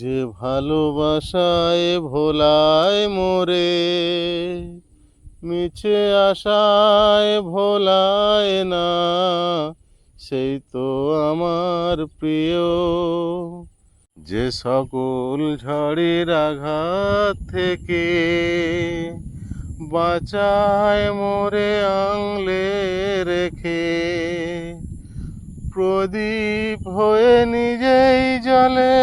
যে ভালোবাসায় ভোলায় মোরে, মিছে আশায় ভোলায় না, সেই তো আমার প্রিয়। যে সকল ঝড়ের আঘাত থেকে বাঁচায় মোরে আংলে রেখে প্রদীপ হয়ে নিজেই জলে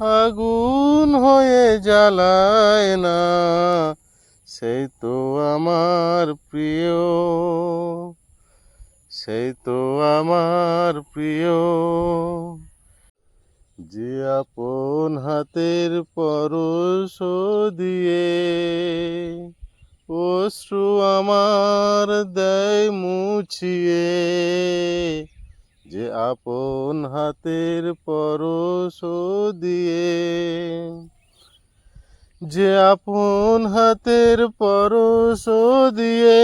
আগুন হয়ে জ্বালায় না। সেই তো আমার প্রিয় সেই তো আমার প্রিয়। যে আপন হাতের পরশ দিয়ে অশ্রু আমার দেয় মুছিয়ে। যে আপন হাতের পরশ দিয়ে। যে আপন হাতের পরশ দিয়ে।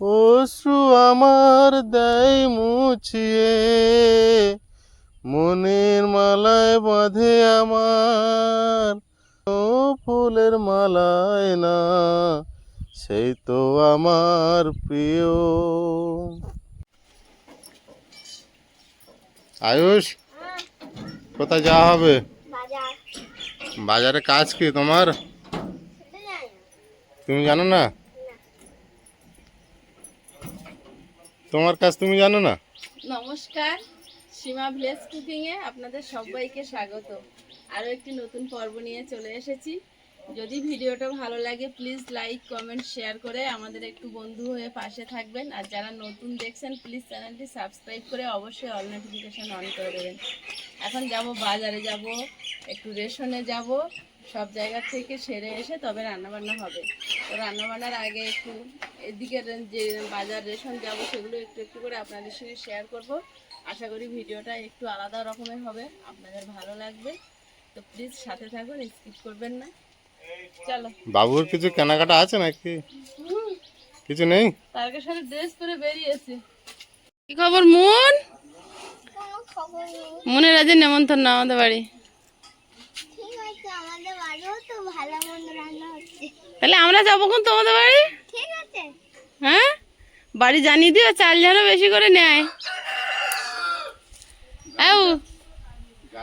অশ্রু আমার দেয় মুছিয়ে। মনের মালায় বাঁধে আমার ফুলের মালায় না সেই তো আমার প্রিয়। আয়ুষ কোথায় যাওয়া হবে? বাজারে কাজ কি তোমার? তুমি জানো না? তোমার কাজ তুমি জানো না? নমস্কার সীমা ভিলেজ কুকিংয়ে আপনাদের সবাইকে স্বাগত। আরও একটি নতুন পর্ব নিয়ে চলে এসেছি। যদি ভিডিওটা ভালো লাগে প্লিজ লাইক কমেন্ট শেয়ার করে আমাদের একটু বন্ধু হয়ে পাশে থাকবেন। আর যারা নতুন দেখছেন প্লিজ চ্যানেলটি সাবস্ক্রাইব করে অবশ্যই অল নোটিফিকেশান অন করে দেবেন। এখন যাব, বাজারে যাব, একটু রেশনে যাব। সব জায়গা থেকে সেরে এসে তবে রান্নাবান্না হবে। তো রান্নাবান্নার আগে একটু এদিকে যে বাজার রেশন যাব, সেগুলো একটু একটু করে আপনাদের সঙ্গে শেয়ার করব। আশা করি ভিডিওটা একটু আলাদা রকমের হবে। আপনাদের ভালো লাগবে। তো প্লিজ সাথে থাকুন স্কিপ করবেন না। চলো। বাবুর কিছু কেনাকাটা আছে নাকি? কিছু নেই? তারকে সাথে ড্রেস পরে বেরিয়েছে। কি খবর মন? কোনো খবর নেই মনের আজ নেমন্তন্ন আমাদের বাড়ি। ঠিক আছে আমাদের বাড়িও তো ভালো মন্দ রান্না হচ্ছে। তাহলে আমরা যাব কোন তোমাদের বাড়ি? হ্যাঁ? বাড়ি জানিয়ে দিও চাল যেন বেশি করে নেয়।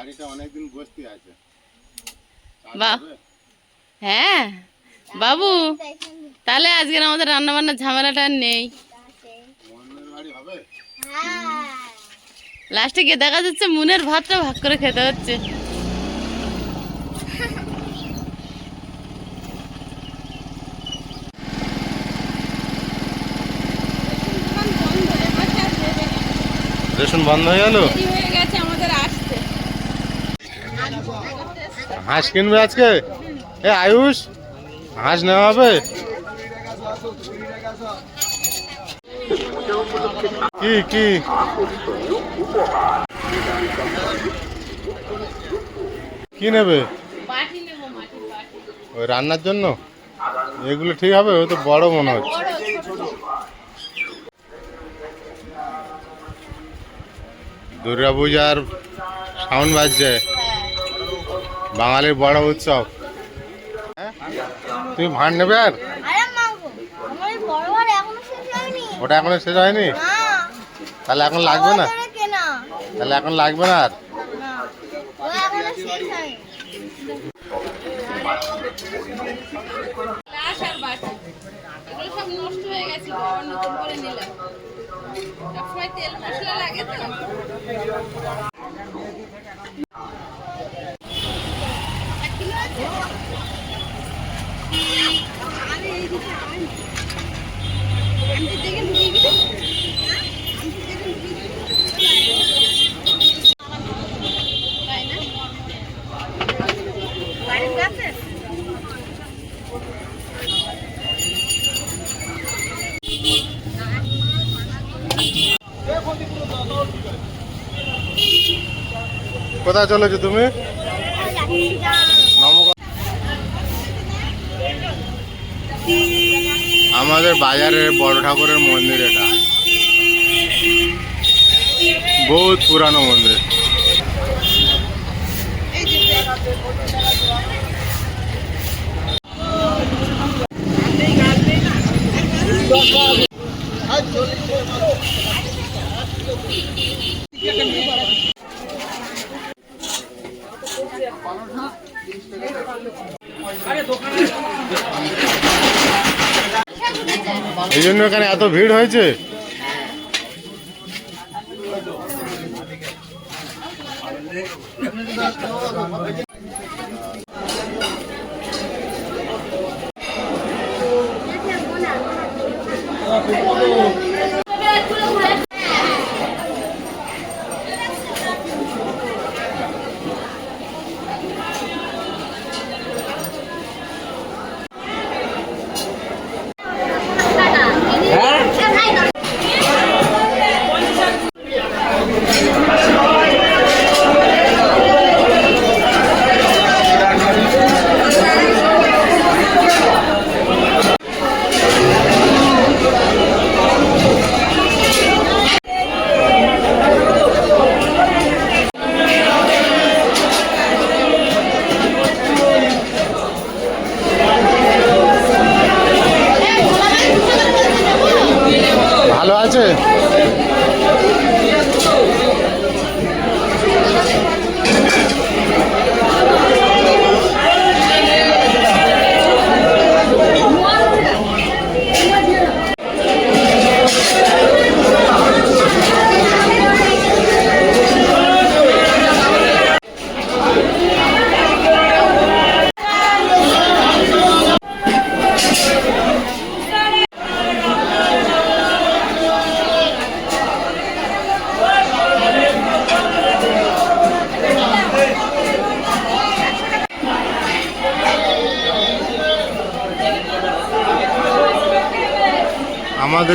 গাড়িটা অনেকদিন বসতে আছে। বা হ্যাঁ বাবু তাহলে আজকের আমাদের রান্না বান্নার ঝামেলাটা নেই। হ্যাঁ। লাস্টে গিয়ে দেখা যাচ্ছে মুনের ভাতটা ভাগ করে খেতে হচ্ছে। রেশন বন্ধ হয়ে গেল হয়ে গেছে আমাদের আসতে হাঁস কিনবে আজকে? এ, আয়ুষ, হাঁস নেওয়া হবে? কি কি? কি নেবে? ওই রান্নার জন্য? এগুলো ঠিক হবে ওই তো বড় মনে হচ্ছে। দুর্গা পূজার সাউন্ড বাজছে। বাঙালির বড় উৎসব? তুমি ভাঁড় নেবে আর? আরে মাগো আমার এই বড় বড় এখনও শেষ হয়নি। ওটা এখনও শেষ হয়নি? তাহলে এখন লাগবে না? তাহলে এখন লাগবে না আর? না ও এখনও শেষ হয়নি। গ্লাস আর বাটি এগুলো সব নষ্ট হয়ে গেছে নতুন করে নিলাম। সবসময় তেল মশলা লাগে তো। কোথায় চলেছো তুমি? আমাদের বাজারের বড় ঠাকুরের মন্দির এটা। বহুত পুরানো মন্দির। জন্য এখানে এত ভিড় হয়েছে?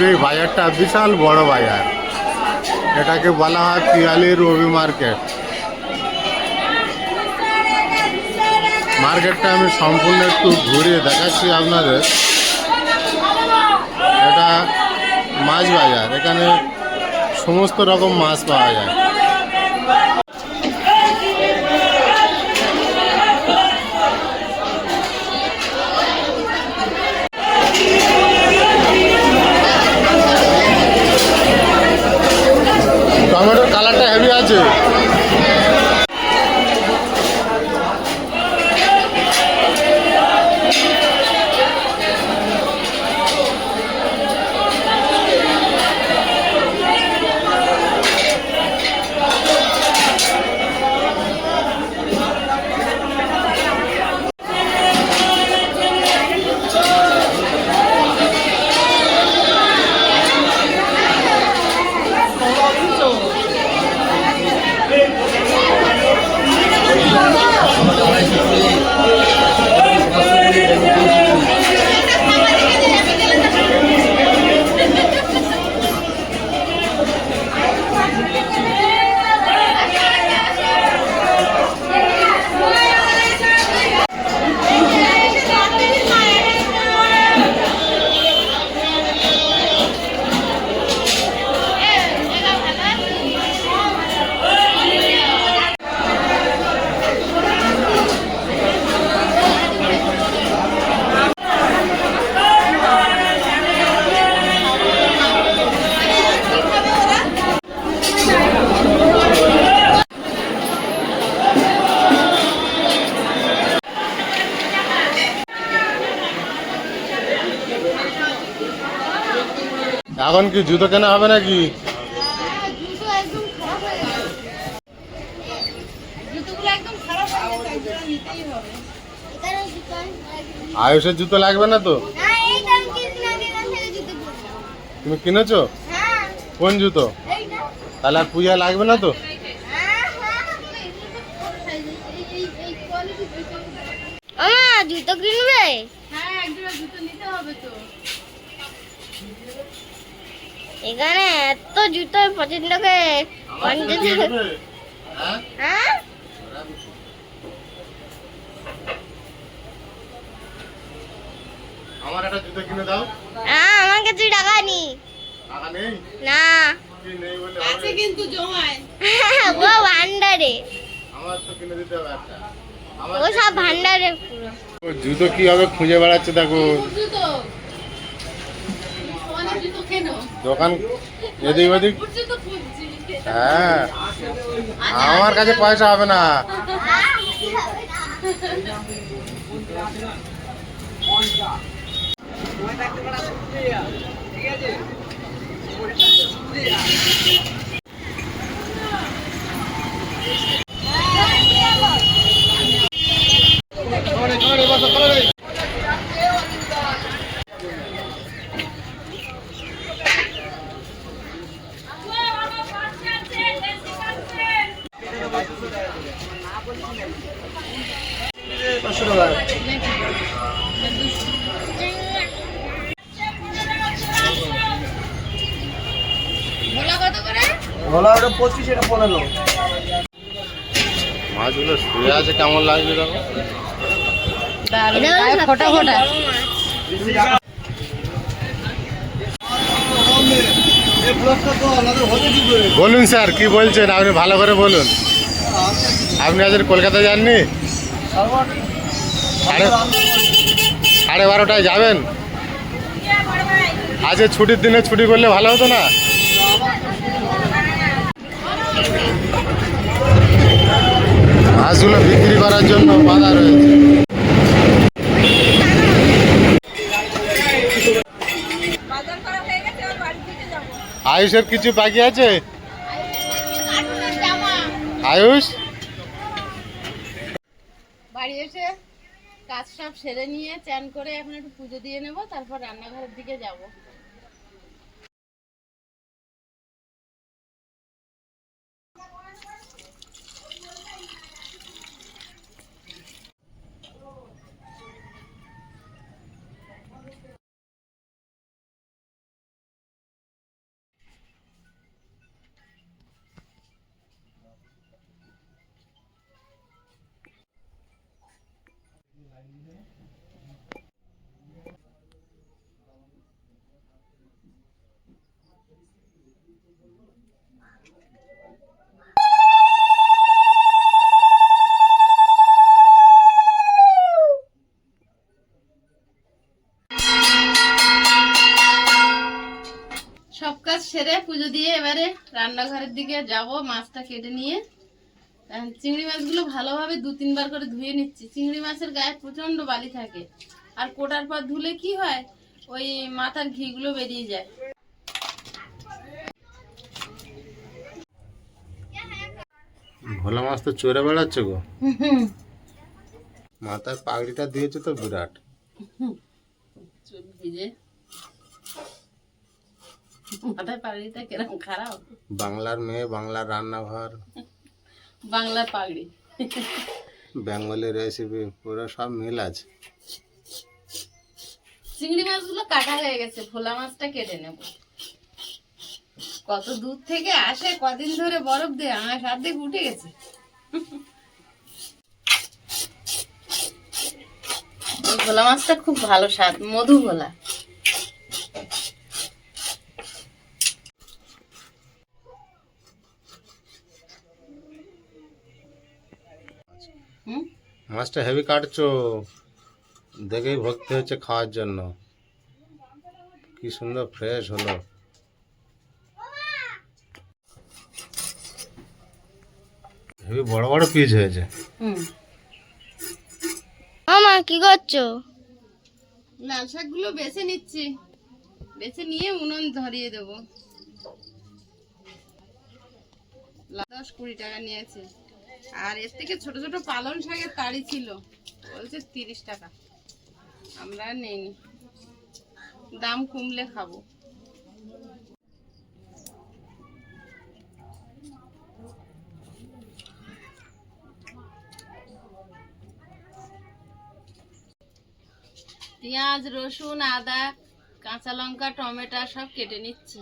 আমাদের এই বাজারটা বিশাল বড় বাজার। এটাকে বলা হয় পিয়ালি রবি মার্কেট। মার্কেটটা আমি সম্পূর্ণ একটু ঘুরিয়ে দেখাচ্ছি আপনাদের। এটা মাছ বাজার। এখানে সমস্ত রকম মাছ পাওয়া যায়। এখন কি জুতো কেনা হবে নাকি? জুতো একদম খারাপ গেছে জুতোগুলো একদম খারাপ গেছে একজোড়া নিতেই হবে এখানে জুতো একদম- আয়ুষের জুতো লাগবে না তো? তুমি কিনেছো? হ্যাঁ কোন জুতো? তাহলে আর পূজা লাগবে না তো? হ্যাঁ হ্যাঁ জুতো কিনবে? হ্যাঁ একজোড়া জুতো নিতে হবে তো। এখানে এত জুতো পছন্দ করে হ্যাঁ? আমার একটা জুতো কিনে দাও। হ্যাঁ আমার কাছে টাকা নেই টাকা নেই? না। কি আছে হবে? কিন্তু জমায়। ও ভান্ডারে। আমার তো কিনে দিতে হবে একটা। ও সব ভান্ডারে পুরো। জুতো কি হবে খুঁজে বেড়াচ্ছে দেখো। জুতো। দোকান এদিক ওদিক হ্যাঁ। আমার কাছে পয়সা হবে না পাঁচশো টাকা ভোলা কত করে ভোলা ওটা পঁচিশ এটা পনেরো। মাছগুলো শুয়ে আছে কেমন লাগছে দেখো? ফোটা ফোটা। বলুন স্যার কি বলছেন? আপনি ভালো করে বলুন। আপনি আজ কলকাতা যাননি? সাড়ে সাড়ে বারোটায় যাবেন? আজকে ছুটির দিনে ছুটি করলে ভালো হতো না? মাছগুলো বিক্রি করার জন্য বাধা রয়েছে। আয়ুষের কিছু বাকি আছে? আয়ুষ? বাড়ি এসে কাজ সব সেরে নিয়ে চান করে এখন একটু পুজো দিয়ে নেব, তারপর রান্নাঘরের দিকে যাব। দিকে যাব মাছটা কেটে নিয়ে। চিংড়ি মাছগুলো ভালোভাবে দু তিনবার করে ধুয়ে নিচ্ছি। চিংড়ি মাছের গায়ে প্রচণ্ড বালি থাকে। আর কোটার পর ধুলে কি হয়? ওই মাথার ঘিগুলো বেরিয়ে যায়। ভোলা মাছ তো চড়ে বেড়াচ্ছে গো। মাথার পাগড়িটা দিয়েছে তো বিরাট। ভিজে। মাথায় পাগড়িটা কিরম খারাপ। বাংলার মেয়ে বাংলার রান্নাঘর। বাংলার পাগড়ি। বেঙ্গলি রেসিপি পুরো সব মিল আছে। চিংড়ি মাছগুলো কাটা হয়ে গেছে ভোলা মাছটা কেটে নেব। কত দূর থেকে আসে কদিন ধরে বরফ দিয়ে আমার সার্ধেক উঠে গেছে। ভোলা মাছটা খুব ভালো স্বাদ মধু ভোলা। মাছটা হেভি কাটছো। দেখেই ভক্তি হচ্ছে খাওয়ার জন্য। কি সুন্দর ফ্রেশ হলো। হেভি বড় বড় পিস হয়েছে। মামা কি করছ? লাল শাকগুলো বেছে নিচ্ছি। বেছে নিয়ে উনুন ধরিয়ে দেবো। দশ কুড়ি টাকা নিয়েছে। আর এর থেকে ছোট ছোট পালং শাকের তাড়ি ছিল। বলছে তিরিশ টাকা। আমরা নেইনি। দাম কমলে খাব। পেঁয়াজ, রসুন, আদা, কাঁচা লঙ্কা, টমেটো সব কেটে নিচ্ছি।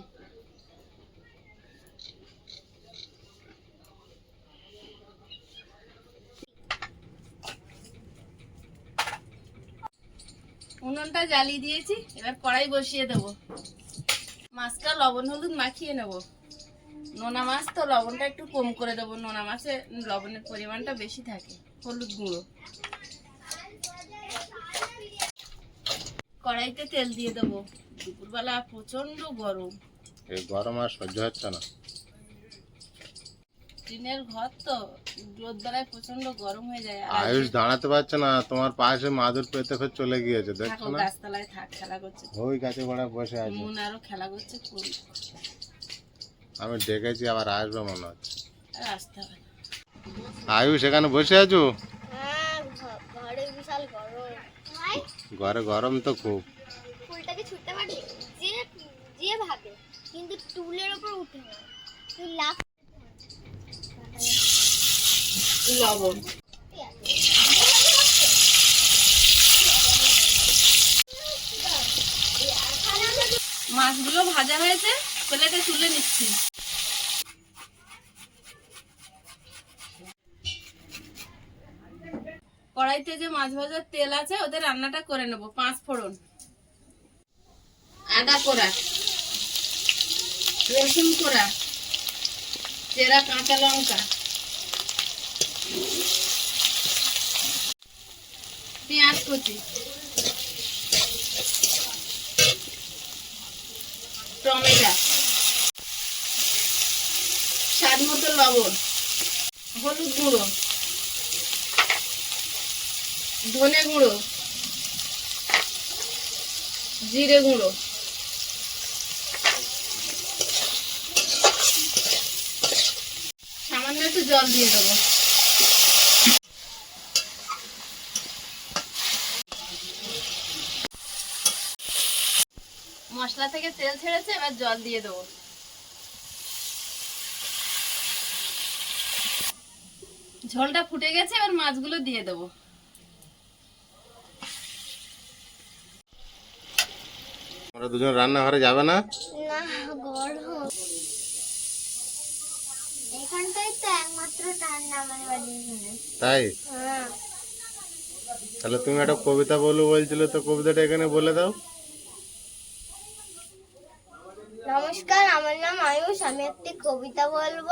উনুনটা জ্বালিয়ে দিয়েছি, এবার কড়াই বসিয়ে দেব। মাছটা লবণ হলুদ মাখিয়ে নেব। নোনা মাছ তো লবণটা একটু কম করে দেবো, নোনা মাছে লবণের পরিমাণটা বেশি থাকে, হলুদ গুঁড়ো। কড়াইতে তেল দিয়ে দেবো। দুপুরবেলা প্রচণ্ড গরম। এই গরম আর সহ্য হচ্ছে না। টিনের ঘর তো রোদ্দুরায় প্রচণ্ড গরম হয়ে যায়। আয়ুষ দাঁড়াতে পারছে না তোমার পাশে মাদুর পেতে ফের চলে গিয়েছে দেখছ না? গাছতলায় থাক খেলা করছে। ওই গাছে গোড়া বসে আছে। মন আরও খেলা করছে করি আমি ডেকেছি আবার আসবে মনে হচ্ছে। আসতে হবে আয়ুষ এখানে বসে আছো? হ্যাঁ ঘরে গরম। ভাই? ঘরে গরম তো খুব। ফুলটাকে ছুটতে পারবি যে যে ভাবে কিন্তু টুলের ওপর উঠে না। তুই লাফ লবণ। মাছগুলো ভাজা হয়েছে প্লেটে তুলে নিচ্ছি। কড়াইতে যে মাছ ভাজার তেল আছে, ওদের রান্নাটা করে নেব, পাঁচ ফোড়ন। আদা কোড়া, রসুন কোড়া, চেরা কাঁচা লঙ্কা পেঁয়াজ কুচি। টমেটো। স্বাদ মতো লবণ। হলুদ গুঁড়ো। ধনে গুঁড়ো। জিরে গুঁড়ো। সামান্য একটু জল দিয়ে দেবো। মশলা থেকে তেল ছেড়েছে এবার জল দিয়ে দেবো। ঝোলটা ফুটে গেছে এবার মাছগুলো দিয়ে দেবো। ওরা দুজন রান্নাঘরে যাবে না? না গরম। এখানটাই তো একমাত্র ঠান্ডা আমার বাড়ির তাই? হ্যাঁ। তাহলে তুমি একটা কবিতা বলব বলছিলে তো কবিতাটা এখানে বলে দাও নমস্কার আমার নাম আমি একটি কবিতা বলব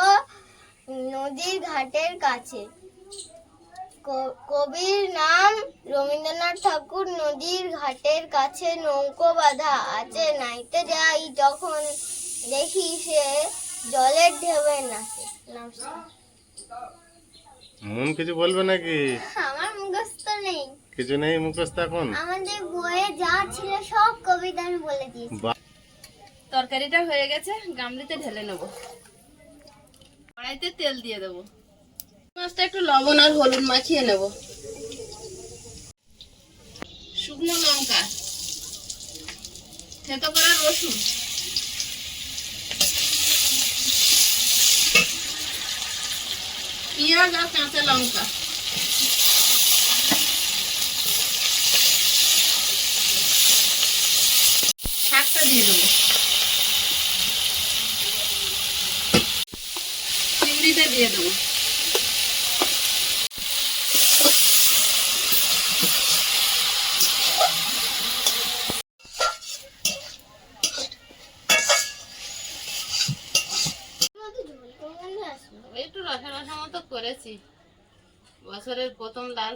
নদীর ঘাটের কাছে। কবির নাম রবীন্দ্রনাথ ঠাকুর নদীর ঘাটের কাছে নৌকো বাঁধা আছে নাইতে যাই যখন দেখি সে জলের ঢেউয়ে নাচে। মন কিছু বলবে নাকি? আমার মুখস্থ নেই। কিছু নেই মুখস্থ এখন? আমাদের বইয়ে যা ছিল সব কবিতা আমি বলে দিয়েছি। তরকারিটা হয়ে গেছে, গামলিতে ঢেলে নেব। কড়াইতে তেল দিয়ে দেবো। মাছটা একটু লবণ আর হলুদ মাখিয়ে নেব। শুকনো লঙ্কা, থেতো করা রসুন। পেঁয়াজ আর কাঁচা লঙ্কা শাকটা দিয়ে দেবো চিংড়িটা দিয়ে দেবো একটু রসা রসা মতো করেছি বছরের প্রথম লাল শাক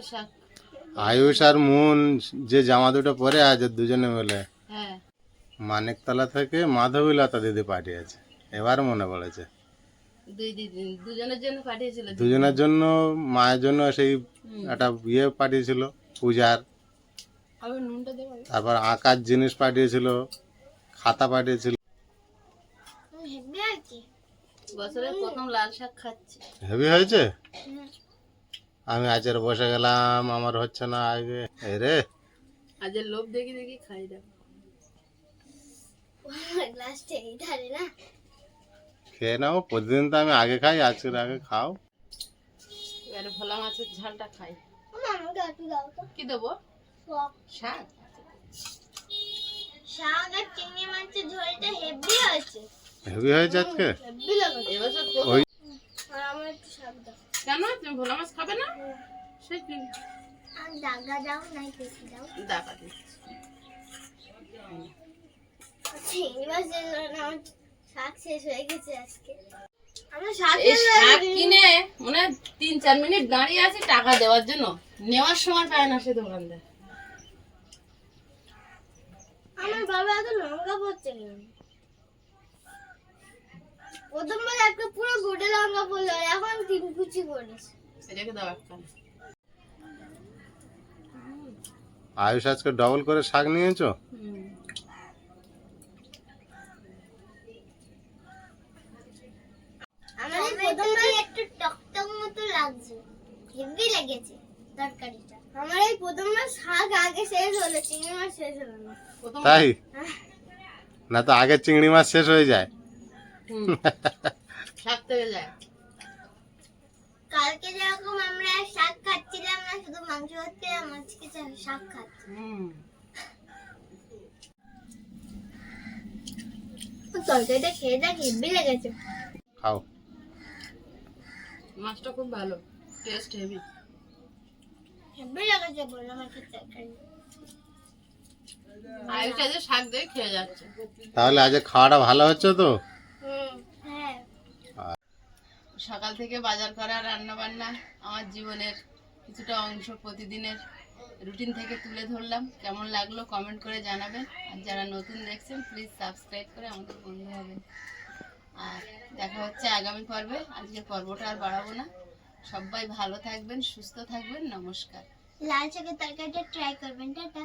আয়ুষ। আর মুন যে জামা দুটো পরে আছে দুজনে মিলে। হ্যাঁ। মানিকতলা থেকে মাধবীলতা দিদি পাঠিয়েছে। এবার মনে পড়েছে। দুজনের জন্য পাঠিয়েছিল দুজনের জন্য মায়ের জন্য সেই একটা ইয়ে পাঠিয়েছিল পূজার। তারপর আঁকার জিনিস পাঠিয়েছিল খাতা পাঠিয়েছিল। বছরের প্রথম লাল শাক খাচ্ছি। হেভি হয়েছে? আমি আজের বসে গেলাম আমার হচ্ছে না আগে। রে। আজের লোভ দেখি দেখি খাই দাও খেয়ে নাও প্রতিদিন তো আমি আগে খাই আজকের আগে খাও। এবারে ভোলা মাছের ঝালটা খাই। কি দেবো? শাক। শাক আর চিংড়ি মাছের ঝোলটা হেভি হয়েছে। হেভি হয়েছে আজকে? হেভি লাগে। এবছর ওই আমার একটু শাক দাও। কেন তুমি ভোলা মাছ খাবে না? সে কি দাগা দাও নাই কেটে দাও। ডাকা দিচ্ছি চিংড়ি মাছের আমার শাক শেষ হয়ে গেছে আজকে। শাক কিনে মানে তিন চার মিনিট দাঁড়িয়ে আছে টাকা দেওয়ার জন্য। নেওয়ার সময় পায় না সে দোকানদার। আমার বাবা এত লঙ্কা পড়ছে কেন? প্রথমবার একটা পুরো গোটে লঙ্কা পড়ল এখন তিন কুচি পড়েছে এটাকে দাও একটা। আয়ুষ আজকে ডবল করে শাক নিয়েছো? প্রথমবার একটু টকটক মতো লাগছে হেভি লেগেছে তরকারিটা। আমার এই প্রথমবার শাক আগে শেষ হলো চিংড়ি মাছ শেষ হলো না। তাই? না তো আগের চিংড়ি মাছ শেষ হয়ে যায়। কালকে যেরকম আমরা শাক খাচ্ছিলাম না শুধু মাংস খাচ্ছিলাম আজকে শাক খাচ্ছি। তরকারিটা খেয়ে দেখ হেব্বি লেগেছে। খাও। মাছটা খুব ভালো টেস্ট হেভি হেব্বি লেগেছে বললাম কি তরকারি। আয়ুষটা যে শাক দিয়ে খেয়ে যাচ্ছে। তাহলে আজ খাওয়াটা ভালো হচ্ছে তো? হ্যাঁ সকাল থেকে বাজার করা রান্না বান্না আমার জীবনের কিছুটা অংশ প্রতিদিনের রুটিন থেকে তুলে ধরলাম। কেমন লাগল কমেন্ট করে জানাবেন। আর যারা নতুন দেখছেন প্লিজ সাবস্ক্রাইব করে আমাদের বন্ধু হবেন। আর দেখা হচ্ছে আগামী পর্বে। আজকে পর্বটা আর বাড়াবো না। সবাই ভালো থাকবেন, সুস্থ থাকবেন। নমস্কার। লাল শাকের তরকারিটা ট্রাই করবেন, টাটা।